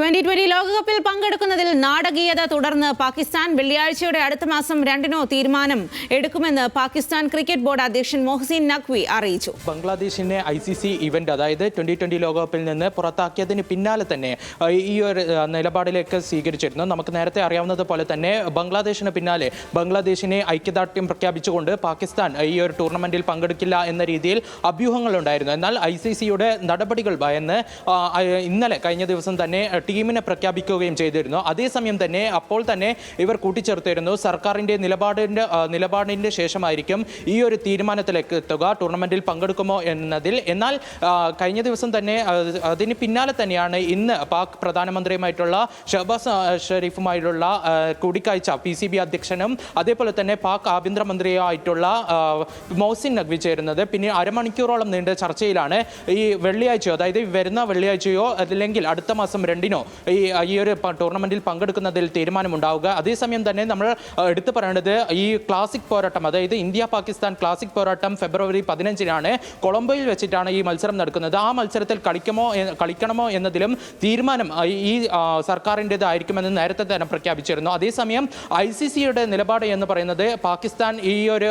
Twenty twenty ലോകകപ്പിൽ പങ്കെടുക്കുന്നതിൽ നാടകീയത തുടർന്ന് പാകിസ്ഥാൻ വെള്ളിയാഴ്ചയുടെ അടുത്ത മാസം രണ്ടിനോ തീരുമാനം എടുക്കുമെന്ന് പാകിസ്ഥാൻ ക്രിക്കറ്റ് ബോർഡ് അധ്യക്ഷൻ മൊഹസിൻ നഖ്വി അറിയിച്ചു. ബംഗ്ലാദേശിനെ ഐ സി സി ഇവന്റ് അതായത് ട്വന്റി ട്വന്റി ലോകകപ്പിൽ നിന്ന് പുറത്താക്കിയതിന് പിന്നാലെ തന്നെ ഈ ഒരു നിലപാടിലേക്ക് സ്വീകരിച്ചിരുന്നു. നമുക്ക് നേരത്തെ അറിയാവുന്നത് പോലെ തന്നെ ബംഗ്ലാദേശിന് പിന്നാലെ ബംഗ്ലാദേശിനെ ഐക്യദാർഢ്യം പ്രഖ്യാപിച്ചുകൊണ്ട് പാകിസ്ഥാൻ ഈ ഒരു ടൂർണമെന്റിൽ പങ്കെടുക്കില്ല എന്ന രീതിയിൽ അഭ്യൂഹങ്ങളുണ്ടായിരുന്നു. എന്നാൽ ഐ സി സിയുടെ നടപടികൾ ഭയന്ന് ഇന്നലെ കഴിഞ്ഞ ദിവസം തന്നെ ടീമിനെ പ്രഖ്യാപിക്കുകയും ചെയ്തിരുന്നു. അതേസമയം തന്നെ അപ്പോൾ തന്നെ ഇവർ കൂട്ടിച്ചേർത്തിരുന്നു. സർക്കാരിന്റെ നിലപാടിന്റെ നിലപാടിന്റെ ശേഷമായിരിക്കും ഈ ഒരു തീരുമാനത്തിലേക്ക് എത്തുക. ടൂർണമെന്റിൽ പങ്കെടുക്കുമോ എന്നതിൽ. എന്നാൽ കഴിഞ്ഞ ദിവസം തന്നെ അതിന് പിന്നാലെ തന്നെയാണ് ഇന്ന് പാക് പ്രധാനമന്ത്രിയുമായിട്ടുള്ള ഷഹബാസ് ഷെരീഫുമായിട്ടുള്ള കൂടിക്കാഴ്ച. പി സി ബി അധ്യക്ഷനും അതേപോലെ തന്നെ പാക് ആഭ്യന്തരമന്ത്രിയായിട്ടുള്ള മോസിൻ നഖ്വി ചേരുന്നത്. പിന്നെ അരമണിക്കൂറോളം നീണ്ട ചർച്ചയിലാണ് ഈ വെള്ളിയാഴ്ചയോ അതായത് വരുന്ന വെള്ളിയാഴ്ചയോ അല്ലെങ്കിൽ അടുത്ത മാസം രണ്ടിനോ ഈ ഈ ഒരു ടൂർണമെന്റിൽ പങ്കെടുക്കുന്നതിൽ തീരുമാനമുണ്ടാവുക. അതേസമയം തന്നെ നമ്മൾ എടുത്തു പറയേണ്ടത് ഈ ക്ലാസിക് പോരാട്ടം അതായത് ഇന്ത്യ പാകിസ്ഥാൻ ക്ലാസിക് പോരാട്ടം ഫെബ്രുവരി പതിനഞ്ചിനാണ് കൊളംബോയിൽ വെച്ചിട്ടാണ് ഈ മത്സരം നടക്കുന്നത്. ആ മത്സരത്തിൽ കളിക്കുമോ കളിക്കണമോ എന്നതിലും തീരുമാനം ഈ സർക്കാരിന്റെതായിരിക്കുമെന്ന് നേരത്തെ തന്നെ പ്രഖ്യാപിച്ചിരുന്നു. അതേസമയം ഐ സി സിയുടെ നിലപാട് എന്ന് പറയുന്നത് പാകിസ്ഥാൻ ഈ ഒരു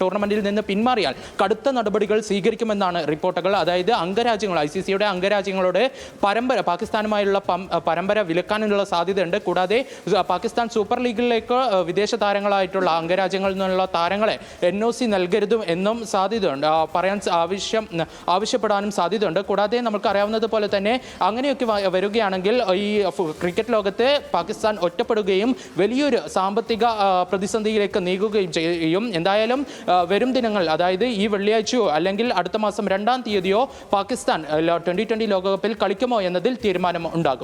ടൂർണമെന്റിൽ നിന്ന് പിന്മാറിയാൽ കടുത്ത നടപടികൾ സ്വീകരിക്കുമെന്നാണ് റിപ്പോർട്ടുകൾ. അതായത് അംഗരാജ്യങ്ങൾ ഐ സി സിയുടെ അംഗരാജ്യങ്ങളുടെ പരമ്പര പാകിസ്ഥാനുമായുള്ള പരമ്പര വിലക്കാനുള്ള സാധ്യതയുണ്ട്. കൂടാതെ പാകിസ്ഥാൻ സൂപ്പർ ലീഗിലേക്ക് വിദേശ താരങ്ങളായിട്ടുള്ള അംഗരാജ്യങ്ങളിൽ നിന്നുള്ള താരങ്ങളെ എൻ ഒ സി നൽകരുതും എന്നും സാധ്യതയുണ്ട്. പറയാൻ ആവശ്യം ആവശ്യപ്പെടാനും സാധ്യതയുണ്ട്. കൂടാതെ നമുക്കറിയാവുന്നത് പോലെ തന്നെ അങ്ങനെയൊക്കെ വരികയാണെങ്കിൽ ഈ ക്രിക്കറ്റ് ലോകത്തെ പാകിസ്ഥാൻ ഒറ്റപ്പെടുകയും വലിയൊരു സാമ്പത്തിക പ്രതിസന്ധിയിലേക്ക് നീങ്ങുകയും ചെയ്യും. എന്തായാലും വരും ദിനങ്ങൾ അതായത് ഈ വെള്ളിയാഴ്ചയോ അല്ലെങ്കിൽ അടുത്ത മാസം രണ്ടാം തീയതിയോ പാകിസ്ഥാൻ ട്വന്റി ട്വന്റി ലോകകപ്പിൽ കളിക്കുമോ എന്നതിൽ തീരുമാനം ഉണ്ടാകും.